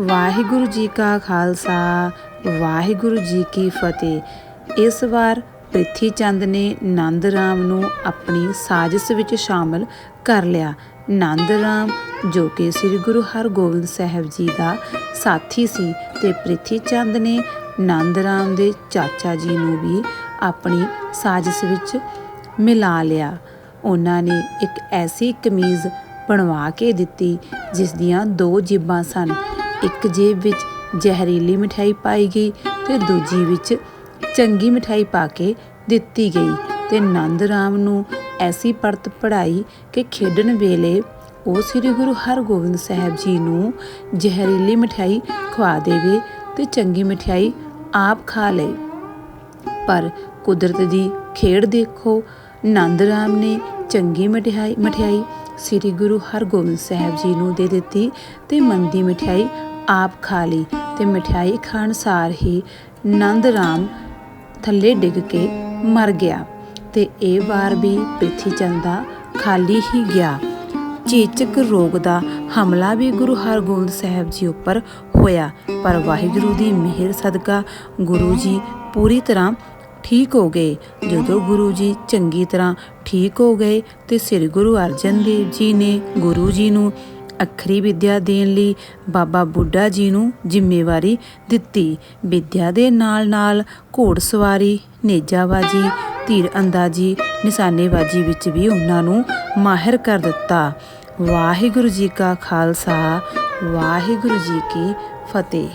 ਵਾਹਿਗੁਰੂ ਜੀ ਕਾ ਖਾਲਸਾ, ਵਾਹਿਗੁਰੂ ਜੀ ਕੀ ਫਤਿਹ। ਇਸ ਵਾਰ ਪ੍ਰਿਥੀ ਚੰਦ ਨੇ ਨੰਦ ਰਾਮ ਨੂੰ ਆਪਣੀ ਸਾਜ਼ਿਸ਼ ਵਿੱਚ ਸ਼ਾਮਲ ਕਰ ਲਿਆ। ਨੰਦ ਰਾਮ, ਜੋ ਕਿ ਸ੍ਰੀ ਗੁਰੂ ਹਰਗੋਬਿੰਦ ਸਾਹਿਬ ਜੀ ਦਾ ਸਾਥੀ ਸੀ ਤੇ ਪ੍ਰਿਥੀ ਚੰਦ ਨੇ ਨੰਦ ਰਾਮ ਦੇ ਚਾਚਾ ਜੀ ਨੂੰ ਵੀ ਆਪਣੀ ਸਾਜ਼ਿਸ਼ ਵਿੱਚ ਮਿਲਾ ਲਿਆ। ਉਹਨਾਂ ਨੇ ਇੱਕ ਐਸੀ ਕਮੀਜ਼ ਬਣਵਾ ਕੇ ਦਿੱਤੀ, ਜਿਸ ਦੀਆਂ ਦੋ ਜੇਬਾਂ ਸਨ। ਇੱਕ ਜੇਬ ਵਿੱਚ ਜ਼ਹਿਰੀਲੀ ਮਠਿਆਈ ਪਾਈ ਗਈ ਤੇ ਦੂਜੀ ਵਿੱਚ ਚੰਗੀ ਮਠਿਆਈ ਪਾ ਕੇ ਦਿੱਤੀ ਗਈ ਤੇ ਨੰਦ ਰਾਮ ਨੂੰ ਐਸੀ ਪਰਤ ਪੜਾਈ ਕਿ ਖੇਡਣ ਵੇਲੇ ਉਹ ਸ੍ਰੀ ਗੁਰੂ ਹਰਗੋਬਿੰਦ ਸਾਹਿਬ ਜੀ ਨੂੰ ਜ਼ਹਿਰੀਲੀ ਮਠਿਆਈ ਖਵਾ ਦੇਵੇ ਤੇ ਚੰਗੀ ਮਠਿਆਈ ਆਪ ਖਾ ਲਏ। ਪਰ ਕੁਦਰਤ ਦੀ ਖੇਡ ਦੇਖੋ, ਨੰਦ ਰਾਮ ਨੇ ਚੰਗੀ ਮਠਿਆਈ ਮਠਿਆਈ ਸ੍ਰੀ ਗੁਰੂ ਹਰਗੋਬਿੰਦ ਸਾਹਿਬ ਜੀ ਨੂੰ ਦੇ ਦਿੱਤੀ ਤੇ ਮੰਦੀ ਮਠਿਆਈ ਆਪ ਖਾ ਲਈ ਤੇ ਮਠਿਆਈ ਖਾਣ ਸਾਰ ਹੀ ਨੰਦ ਰਾਮ ਥੱਲੇ ਡਿੱਗ ਕੇ ਮਰ ਗਿਆ ਤੇ ਇਹ ਵਾਰ ਵੀ ਪ੍ਰਿਥੀ ਚੰਦਾ ਖਾਲੀ ਹੀ ਗਿਆ। ਚੇਚਕ ਰੋਗ ਦਾ ਹਮਲਾ ਵੀ ਗੁਰੂ ਹਰਗੋਬਿੰਦ ਸਾਹਿਬ ਜੀ ਉੱਪਰ ਹੋਇਆ, ਪਰ ਵਾਹਿਗੁਰੂ ਦੀ ਮਿਹਰ ਸਦਕਾ ਗੁਰੂ ਜੀ ਪੂਰੀ ਤਰ੍ਹਾਂ ਠੀਕ ਹੋ ਗਏ। ਜਦੋਂ ਗੁਰੂ ਜੀ ਚੰਗੀ ਤਰ੍ਹਾਂ ਠੀਕ ਹੋ ਗਏ ਤੇ ਸ੍ਰੀ ਗੁਰੂ ਅਰਜਨ ਦੇਵ ਜੀ ਨੇ ਗੁਰੂ ਜੀ ਨੂੰ ਅੱਖਰੀ ਵਿੱਦਿਆ ਦੇਣ ਲਈ ਬਾਬਾ ਬੁੱਢਾ ਜੀ ਨੂੰ ਜ਼ਿੰਮੇਵਾਰੀ ਦਿੱਤੀ। ਵਿੱਦਿਆ ਦੇ ਨਾਲ-ਨਾਲ ਘੋੜਸਵਾਰੀ ਨੇਜਾਬਾਜੀ ਤੀਰ ਅੰਦਾਜ਼ੀ ਨਿਸ਼ਾਨੇਬਾਜ਼ੀ ਵਿੱਚ ਵੀ ਉਹਨਾਂ ਨੂੰ ਮਾਹਿਰ ਕਰ ਦਿੱਤਾ। ਵਾਹਿਗੁਰੂ ਜੀ ਕਾ ਖਾਲਸਾ, ਵਾਹਿਗੁਰੂ ਜੀ ਕੀ ਫਤਿਹ।